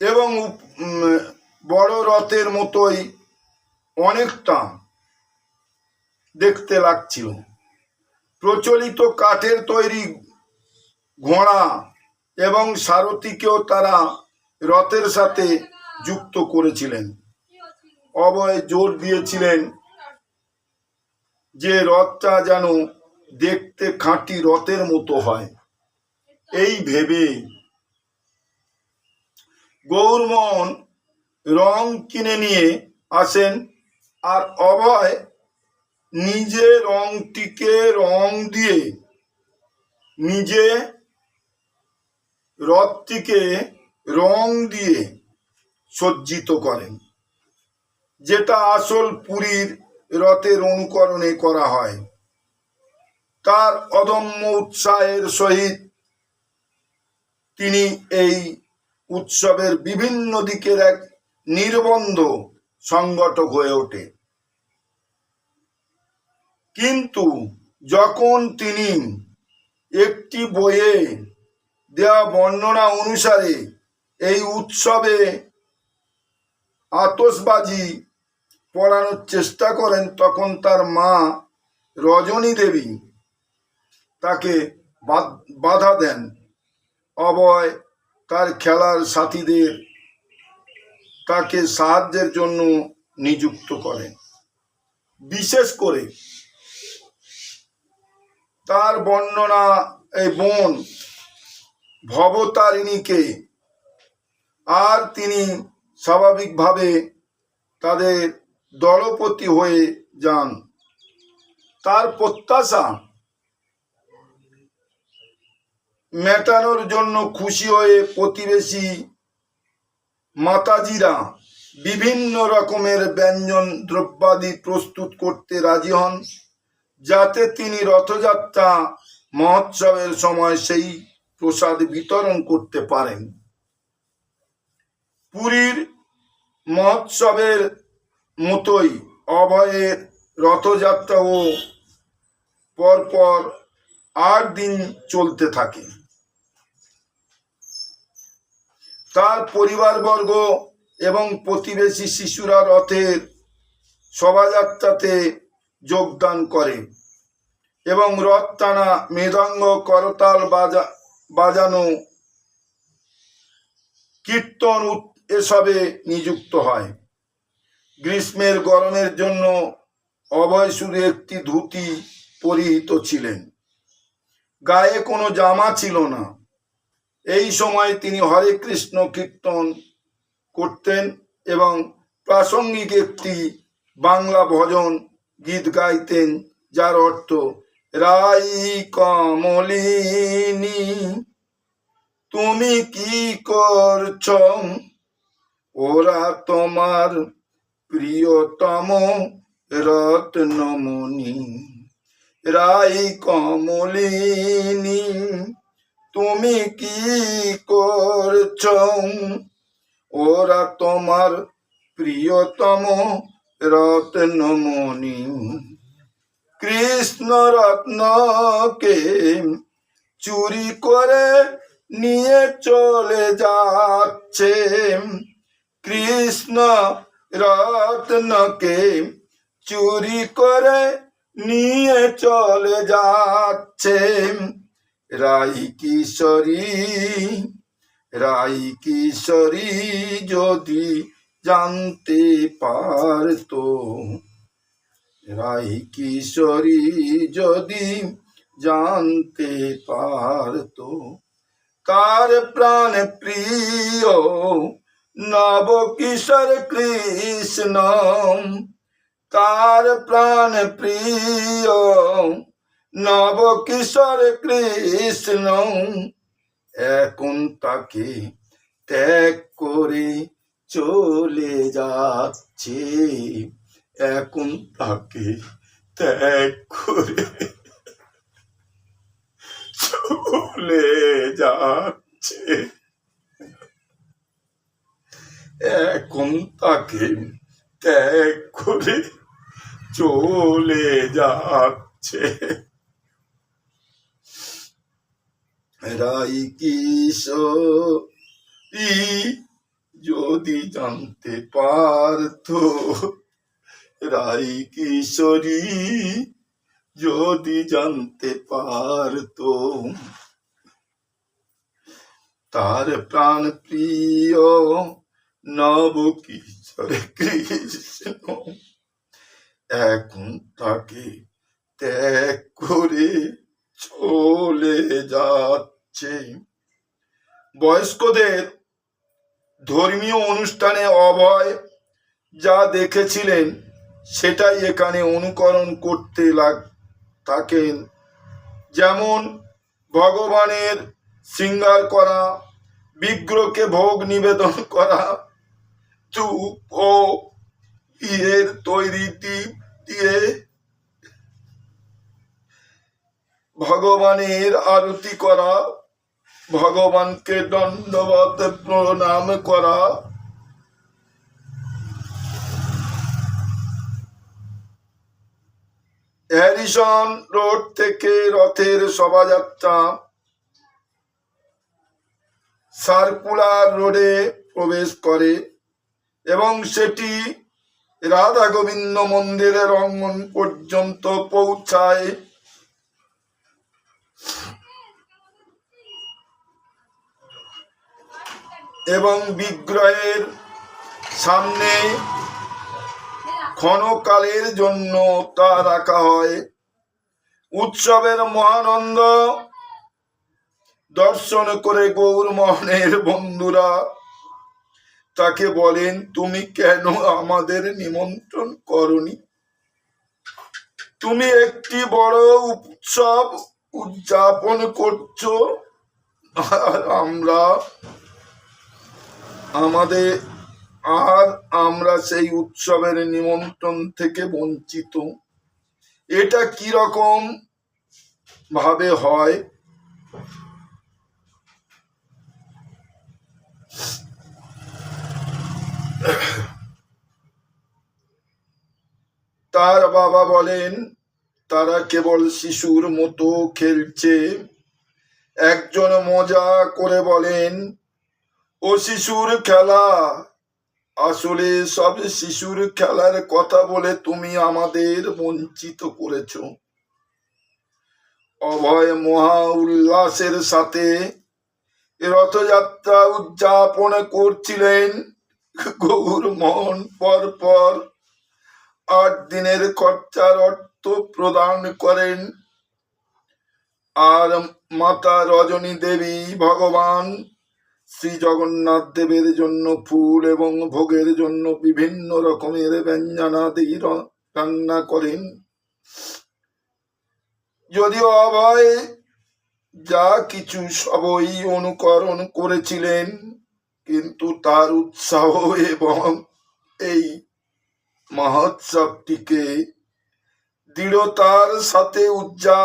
এবং বড় রথের মতোই অনেকটা দেখতে লাগছিল। প্রচলিত কাঠের তৈরি ঘোড়া এবং সারথীকেও তারা রথের সাথে যুক্ত করেছিলেন। অবয় জোর দিয়েছিলেন যে রথটা যেন দেখতে খাঁটি রথের মতো হয়। এই ভেবে গৌরমোহন রং কিনে নিয়ে আসেন আর অভয় নিজে রংটিকে রং দিয়ে নিজে রথটিকে রং দিয়ে সজ্জিত করেন, যেটা আসল পুরীর রথের অনুকরণে করা হয়। তার অদম্য উৎসাহের সহিত তিনি এই উৎসবের বিভিন্ন দিকের এক নির্বন্ধ সংগঠক হয়ে ওঠে। কিন্তু যখন তিনি একটি বইয়ে দেওয়া বর্ণনা অনুসারে এই উৎসবে আতসবাজি পড়ানোর চেষ্টা করেন, তখন তার মা রজনী দেবী তাকে বাধা দেন। অভয় তার খেলার সাথীদের তাকে সাহায্যের জন্য নিযুক্ত করেন। বিশেষ করে তার বর্ণনা এই বোন ভবতারিণীকে আর তিনি স্বাভাবিকভাবে তাদের দলপতি হয়ে যান। তার প্রত্যাশা মেটানোর জন্য খুশি হয়ে প্রতিবেশী মাতাজিরা বিভিন্ন রকমের ব্যঞ্জন দ্রব্যাদি প্রস্তুত করতে রাজি হন, যাতে তিনি রথযাত্রা মহোৎসবের সময় সেই প্রসাদ বিতরণ করতে পারেন। পুরীর মহোৎসবের মতোই অভয়ের রথযাত্রাও পরপর আট দিন চলতে থাকে। তার পরিবারবর্গ এবং প্রতিবেশী শিশুরা রথের শোভাযাত্রাতে যোগদান করে এবং রথ টানা মৃদঙ্গ করতাল বাজা, বাজানো কীর্তন এসবে নিযুক্ত হয়। গ্রীষ্মের গরমের জন্য অভয় শুধু একটি ধুতি পরিহিত ছিলেন। গায়ে কোনো জামা ছিল না। এই সময় তিনি হরে কৃষ্ণ কীর্তন করতেন এবং প্রাসঙ্গিক একটি বাংলা ভজন গীত গাইতেন, যার অর্থ, রাই কমলিনী, তুমি কি করছ? ওরা তোমার প্রিয়তম রত্নমণি। রাই কমলিনী তুমি কি করছ? ওরা তোমার প্রিয়তম রত্নমণি। কৃষ্ণ রত্নকে চুরি করে নিয়ে চলে যাচ্ছে। কৃষ্ণ রত্নকে চুরি করে নিয়ে চলে যাচ্ছে। রাই কিশোরী রাই কিশোরী যদি জানতে পারতো। রাই কিশোরী যদি জানতে পারতো। তার প্রাণ প্রিয়? নব কিশোর কৃষ্ণ। তার প্রাণ প্রিয়? নব কিশোর কৃষ্ণ এখন তাকে ত্যাগ করে চলে যাচ্ছে। এখন তাকে ত্যাগ করে চলে যাচ্ছে। এখন তাকে ত্যাগ করে চলে যাচ্ছে। রাই কিশোরী যদি জানতে পারতো। রাই কিশোরী যদি জানতে পারতো। তার প্রাণ প্রিয় নব কিশোর কৃষ্ণ। এখন তাকে ত্যাগ করে চলে যাচ্ছে। বয়স্কদের ধর্মীয় অনুষ্ঠানে অভয় যা দেখেছিলেন, সেটাই এখানে অনুকরণ করতে লাগ, থাকেন। যেমন ভগবানের শৃঙ্গার করা, বিগ্রহকে ভোগ নিবেদন করা চুপ ও ইয়ের তৈরি দিয়ে ভগবানের আরতি করা, ভগবানকে দণ্ডবত প্রণাম করা। হ্যারিসন রোড থেকে রথের শোভাযাত্রা। সার্কুলার রোডে প্রবেশ করে এবং সেটি রাধা গোবিন্দ মন্দিরের অঙ্গন পর্যন্ত পৌঁছায়। এবং বিগ্রহের সামনে ক্ষণকালের জন্য তা রাখা হয়। উৎসবের মহানন্দ দর্শন করে গৌর মোহনের বন্ধুরা, তাকে বলেন, তুমি কেন আমাদের নিমন্ত্রণ করনি? তুমি একটি বড় উৎসব উদযাপন করছ, আর আমরা আমাদের আর আমরা সেই উৎসবের নিমন্ত্রণ থেকে বঞ্চিত। এটা কি রকম ভাবে হয়? তার বাবা বলেন, তারা কেবল শিশুর মতো খেলছে। একজন মজা করে বলেন ও শিশুর খেলা। আসলে সব শিশুর খেলার কথা বলে তুমি আমাদের বঞ্চিত করেছ। অভয় মহা উল্লাসের সাথে রথযাত্রা উদযাপন করছিলেন গৌর মোহন পর পর আট দিনের খরচার অর্থ প্রদান করেন। আর মাতা রজনী দেবী ভগবান শ্রী জগন্নাথ দেবের জন্য ফুল এবং ভোগের জন্য বিভিন্ন রকমের ব্যঞ্জনাদি রান্না করেন। যদিও অভয় যা কিছু সবই অনুকরণ করেছিলেন, কিন্তু তার উৎসাহ এবং এই মহোৎসবটিকে দৃঢ়তার সাথে উদযাপন